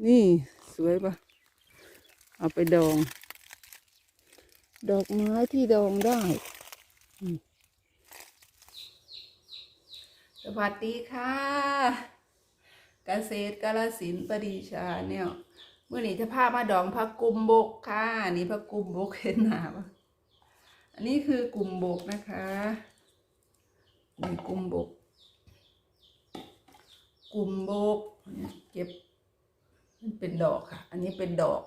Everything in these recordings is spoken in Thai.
นี่สวยปะเอาไปดอง ดอกไม้ที่ดองได้ สวัสดีค่ะเกษตรกาลสินประดีชาเนี่ยเมื่อนี้จะพามาดองผักกุมบกค่ะนี่ผักกุมบกเห็นหนาปะอันนี้คือกลุ่มบกนะคะนี่กลุ่มบก กลุ่มบกเก็บ มันเป็นดอกค่ะ อันนี้เป็นดอก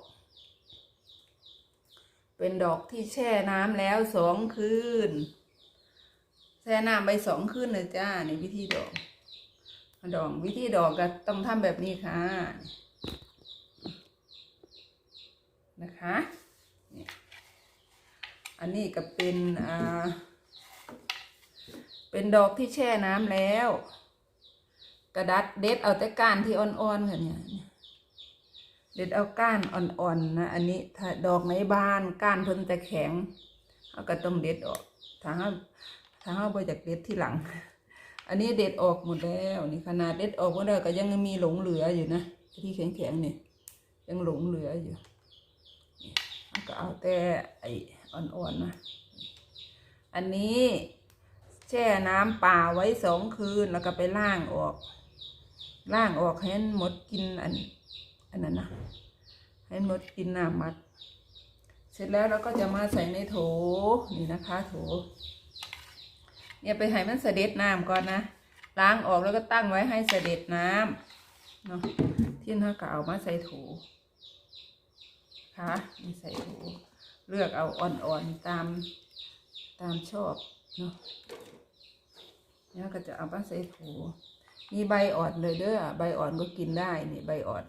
เป็นดอกที่แช่น้ำแล้วสองคืน แช่น้ำไปสองคืนเลยจ้าในวิธีดอก ดอกวิธีดอกก็ต้องทำแบบนี้ค่ะ นะคะอันนี้ก็เป็นอ่าเป็นดอกที่แช่น้ำแล้ว กระดัดเด็ดเอาแต่ก้านที่อ่อนๆค่ะเนี่ย เด็ดเอาก้านอ่อนๆนะ อันนี้ถ้าดอกไม้บานก้านเพิ่นแต่แข็งเอาก็ต้องเด็ดออกถ้าเฮาถ้าเฮาบ่อยากเด็ดที่หลัง อันนี้เด็ดออกหมดแล้วนี่ขนาดเด็ดออกหมดแล้วก็ยังมีหลงเหลืออยู่นะที่แข็งๆนี่ยังหลงเหลืออยู่ก็เอาแต่ไอ้อ่อนๆนะอันนี้แช่น้ำป่าไว้สองคืนแล้วก็ไปล้างออกล้างออกให้หมดกินอัน อันนั้นนะให้หมดกินน้ำมัด เสร็จแล้วเราก็จะมาใส่ในโถนี่นะคะโถเนี่ยไปให้มันเสด็จน้ำก่อนนะล้างออกแล้วก็ตั้งไว้ให้เสด็จน้ำเนาะที่น้าก็เอามาใส่โถค่ะนี่ใส่โถเลือกเอาอ่อนๆตามตามชอบเนาะแล้วก็จะเอามาใส่โถมีใบอ่อนเลยเด้อใบอ่อนก็กินได้นี่ใบอ่อน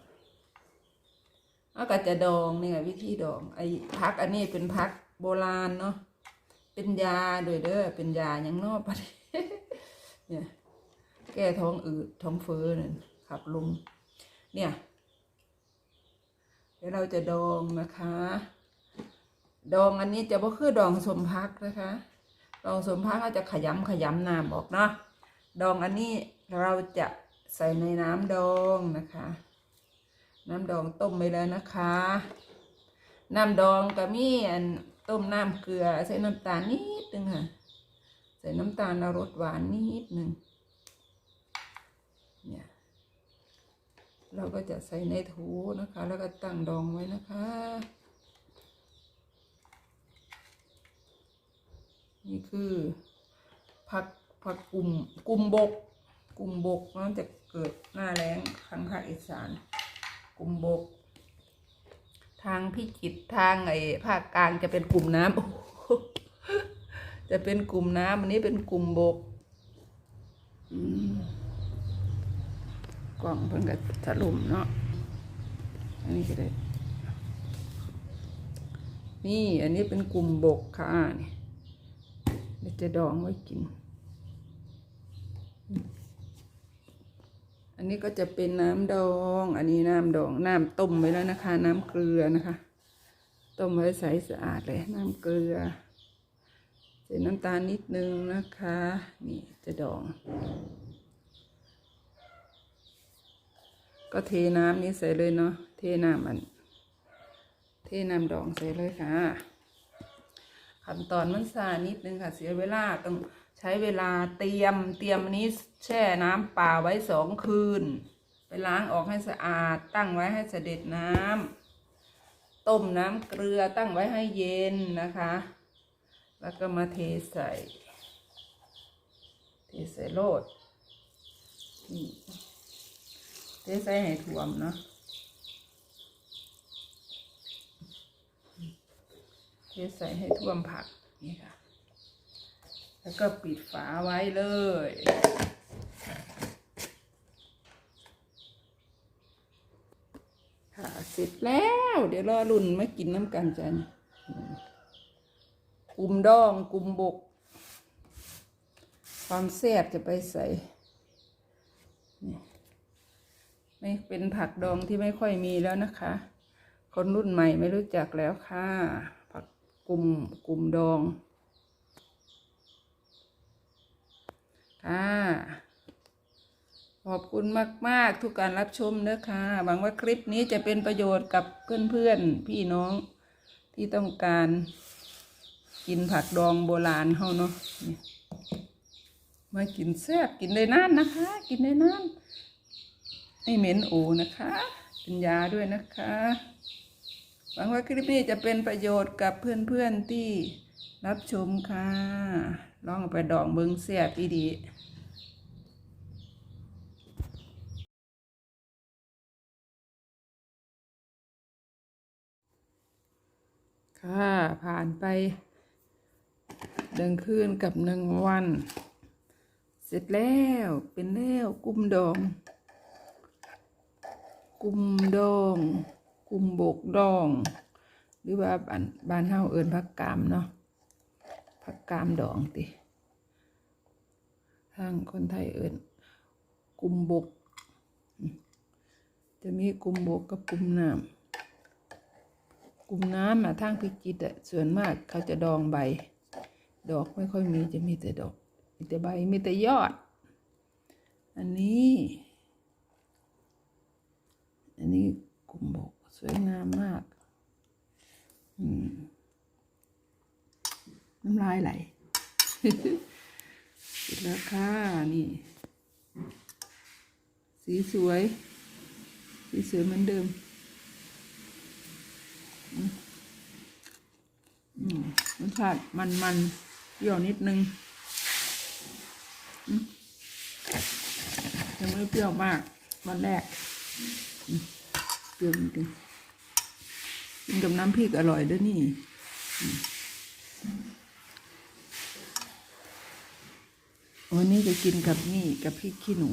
แล้วก็จะดองเนี่ยวิธีดอง ไอ้พักอันนี้เป็นพักโบราณเนาะเป็นยาโดวยเด้อเป็นยาอย่างนอกประเทศเนี่ยแก้ท้องอืดท้องเฟ้อนั่นขับลมเนี่ยเดี๋ยวเราจะดองนะคะ ดองอันนี้จะบ่คือดองสมพักนะคะ ดองสมพักเราจะขยำขยำน้ำออกเนาะดองอันนี้เราจะใส่ในน้ำดองนะคะ น้ำดองต้มไปแล้วนะคะ น้ำดองก็มีอันต้มน้ำเกลือใส่น้ำตาลนิดนึงค่ะ ใส่น้ำตาลเอารสหวานนิดนึงเนี่ยเราก็จะใส่ในถูนะคะ แล้วก็ตั้งดองไว้นะคะ นี่คือผักผักกลุ่มกลุ่มบกกลุ่มบกมันจะเกิดหน้าแรงทางภาคอีสาน กลุ่มบก ทางพิจิตทางไอ้ภาคกลางจะเป็นกลุ่มน้ำโอ้จะเป็นกลุ่มน้ำอันนี้เป็นกลุ่มบกกล่องเพิ่งกับถล่มเนาะอันนี้ก็ได้ นี่อันนี้เป็นกลุ่มบกค่ะนี่เดี๋ยวจะดองไว้กิน อันนี้ก็จะเป็นน้ำดอง อันนี้น้ำดองน้ำต้มไว้แล้วนะคะ น้ำเกลือนะคะ ต้มไว้ใสสะอาดเลยน้ำเกลือใส่น้ำตาลนิดนึงนะคะ นี่จะดอง ก็เทน้ำนี้ใส่เลยเนาะเทน้ำมัน เทน้ำดองใส่เลยค่ะ ขั้นตอนมันซานิดนึงค่ะ เสียเวลาต้อง ใช้เวลาเตรียมเตรียมอันนี้แช่น้ำเปล่าไว้สองคืน ไปล้างออกให้สะอาดตั้งไว้ให้เสด็จน้ำต้มน้ำเกลือตั้งไว้ให้เย็นนะคะ แล้วก็มาเทใส่ เทใส่โลดเทใส่ให้ท่วมเนาะเทใส่ให้ท่วมผักนี่ค่ะ แล้วก็ปิดฝาไว้เลย ค่ะเสร็จแล้ว เดี๋ยวรอรุ่นมากินน้ำกันจันกลุ่มดองกลุ่มบก ความแซ่บจะไปใส่นี่ไม่เป็นผักดองที่ไม่ค่อยมีแล้วนะคะ คนรุ่นใหม่ไม่รู้จักแล้วค่ะ ผักกลุ่มกลุ่มดอง ค่ะ ขอบคุณมาก ๆ ทุกการรับชมนะค่ะ หวังว่าคลิปนี้จะเป็นประโยชน์กับเพื่อนๆ พี่น้องที่ต้องการกินผักดองโบราณเฮาเนาะมากินแซ่บกินได้นานนะคะ กินได้นานไม่เหม็นโอนะคะ เป็นยาด้วยนะคะ หวังว่าคลิปนี้จะเป็นประโยชน์กับเพื่อนๆที่รับชมค่ะ ลองไปดองเบิงแซ่บอีดีค่ะผ่านไปหนึ่งคืนกับหนึ่งวัน เสร็จแล้วเป็นแล้วกุมดอง กุมดอง กุมบกดอง หรือว่าบ้านบ้านเฮาเอิ้นผักกามเนาะ ผักกามดองติทางคนไทยเอิ้นกุมบก จะมีกุมบกกับกุมน้ำกลุ่มน้ำอะทางพิจิตรอะส่วนมากเขาจะดองใบ ดอกไม่ค่อยมีจะมีแต่ดอก มีแต่ใบมีแต่ยอด อันนี้ อันนี้กลุ่มบกสวยงามมาก อืม น้ำลายไหลเสร็จแล้วค่ะ นี่ สีสวย สีสวยเหมือนเดิมอืมรสชาติมันมันๆเปรี้ยวนิดนึงยังไม่เปรี้ยวมากวันแรกเปรี้ยวนิดนึงกินกับน้ำพริกอร่อยด้วยนี่อืม วันนี้จะกินกับนี่กับพริกขี้หนู